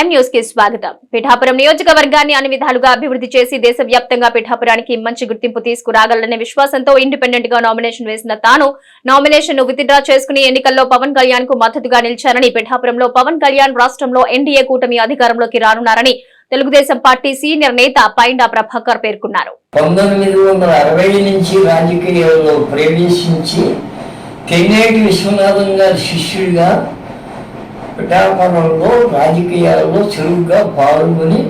స్వాగతం. పిఠాపురం నియోజకవర్గాన్ని అన్ని విధాలుగా అభివృద్ధి చేసి దేశవ్యాప్తంగా పిఠాపురానికి మంచి గుర్తింపు తీసుకురాగలనే విశ్వాసంతో ఇండిపెండెంట్గా నామినేషన్ వేసిన తాను నామినేషన్ను విత్డ్రా చేసుకుని ఎన్నికల్లో పవన్ కళ్యాణ్కు మద్దతుగా నిలిచారని పిఠాపురంలో పవన్ కళ్యాణ్ రాష్ట్రంలో ఎన్డీఏ కూటమి అధికారంలోకి రానున్నారని తెలుగుదేశం పార్టీ సీనియర్ నేత పైండా ప్రభాకర్ పేర్కొన్నారు. పంతొమ్మిది వందల అరవై నుంచి రాజకీయాల్లో ప్రవేశించి తెన్నేటి విశ్వనాథం గారి శిష్యుడిగా పిఠాపురంలో రాజకీయాల్లో చురుగ్గా పాల్గొని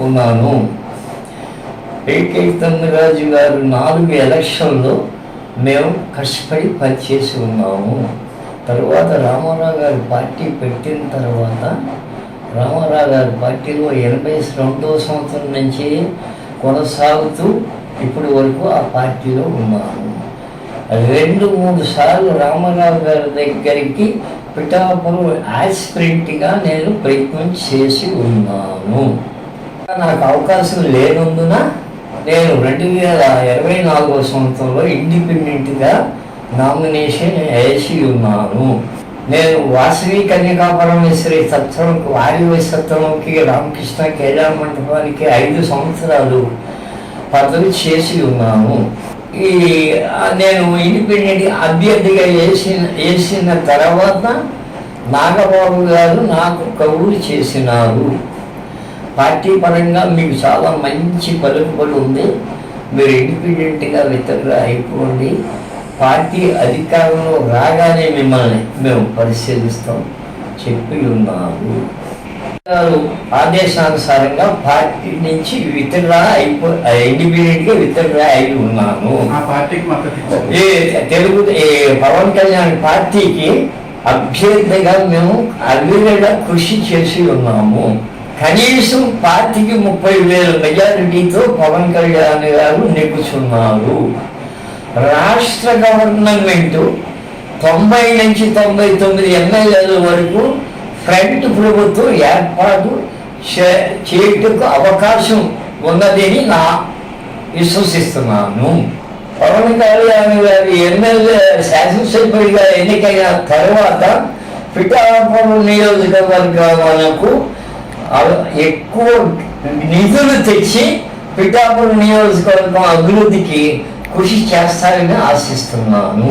ఉన్నాను. ఏకే గారు నాలుగు ఎలక్షన్లో మేము కష్టపడి పనిచేసి ఉన్నాము. తర్వాత రామారావు గారు పార్టీ పెట్టిన తర్వాత రామారావు గారి పార్టీలో ఎనభై రెండవ సంవత్సరం నుంచి కొనసాగుతూ ఇప్పటి వరకు ఆ పార్టీలో ఉన్నాను రెండు మూడు సార్లు రామారావు గారి దగ్గరికి పిఠాపురం యాస్పిరెంట్గా నేను ప్రయత్నం చేసి ఉన్నాను. నాకు అవకాశం లేనందున నేను రెండు వేల ఇరవై నాలుగో సంవత్సరంలో ఇండిపెండెంట్గా నామినేషన్ వేసి ఉన్నాను. నేను వాసవి కన్యకా పరమేశ్వరి సత్సవంకి వారి సత్సవంకి రామకృష్ణ కళ్యాణ మండపానికి ఐదు సంవత్సరాలు పదవి చేసి ఉన్నాను. ఈ నేను ఇండిపెండెంట్ అభ్యర్థిగా వేసిన వేసిన తర్వాత నాగబాబు గారు నాకు కబురు చేసినారు. పార్టీ పరంగా మీకు చాలా మంచి పలుకుబడి ఉంది. మీరు ఇండిపెండెంట్గా విత్డ్రా అయిపోండి. పార్టీ అధికారంలో రాగానే మిమ్మల్ని మేము పరిశీలిస్తాం. చెప్పి ఉన్నారు గారు ఆదేశానుసారంగా పార్టీ నుంచి విత్డ్రా అయిపో ఇండిపెండెంట్గా విత్డ్రా అయి ఉన్నాను. తెలుగు పవన్ కళ్యాణ్ పార్టీకి అభ్యర్థిగా మేము అభివృద్ధిగా కృషి చేసి ఉన్నాము. కనీసం పార్టీకి ముప్పై వేల మెజారిటీతో పవన్ కళ్యాణ్ గారు నెగ్గుచున్నారు. రాష్ట్ర గవర్నమెంట్ తొంభై నుంచి తొంభై తొమ్మిది ఎమ్మెల్యేల వరకు ఫ్రంట్ ప్రభుత్వం ఏర్పాటు చేయటకు అవకాశం ఉన్నదని నా విశ్వసిస్తున్నాను. పవన్ కళ్యాణ్ గారి ఎమ్మెల్యే శాసనసభ్యుడిగా ఎన్నికైన తర్వాత పిఠాపురం నియోజకవర్గాలకు ఎక్కువ నిధులు తెచ్చి పిఠాపురం నియోజకవర్గం అభివృద్ధికి కృషి చేస్తారని ఆశిస్తున్నాను.